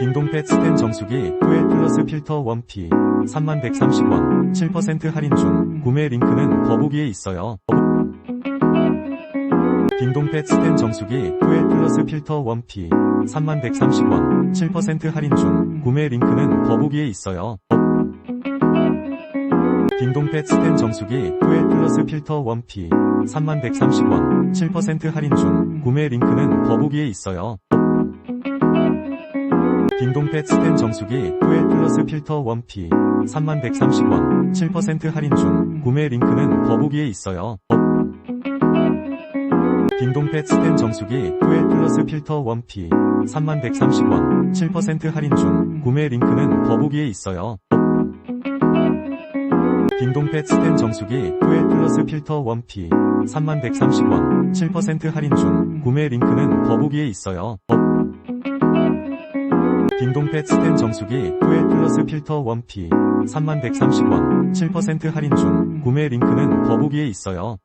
딩동펫 스텐 정수기 듀얼 플러스 필터 1P 3130원 7% 할인 중 구매 링크는 더보기에 있어요. 딩동펫 스텐 정수기 듀얼 플러스 필터 1P 3130원 7% 할인 중 구매 링크는 더보기에 있어요. 딩동펫 스텐 정수기 듀얼 플러스 필터 1P 3130원 7% 할인 중 구매 링크는 더보기에 있어요. 딩동펫 스텐 정수기 듀얼 플러스 필터 1P 3130원 7% 할인 중 구매 링크는 더보기에 있어요. 딩동펫 스텐 정수기 듀얼 플러스 필터 1P 3130원 7% 할인 중 구매 링크는 더보기에 있어요. 딩동펫 스텐 정수기 듀얼 플러스 필터 1P 3130원 7% 할인 중 구매 링크는 더보기에 있어요. 딩동펫 스텐 정수기 듀얼 플러스 필터 1P 3130원 7% 할인 중 구매 링크는 더보기에 있어요.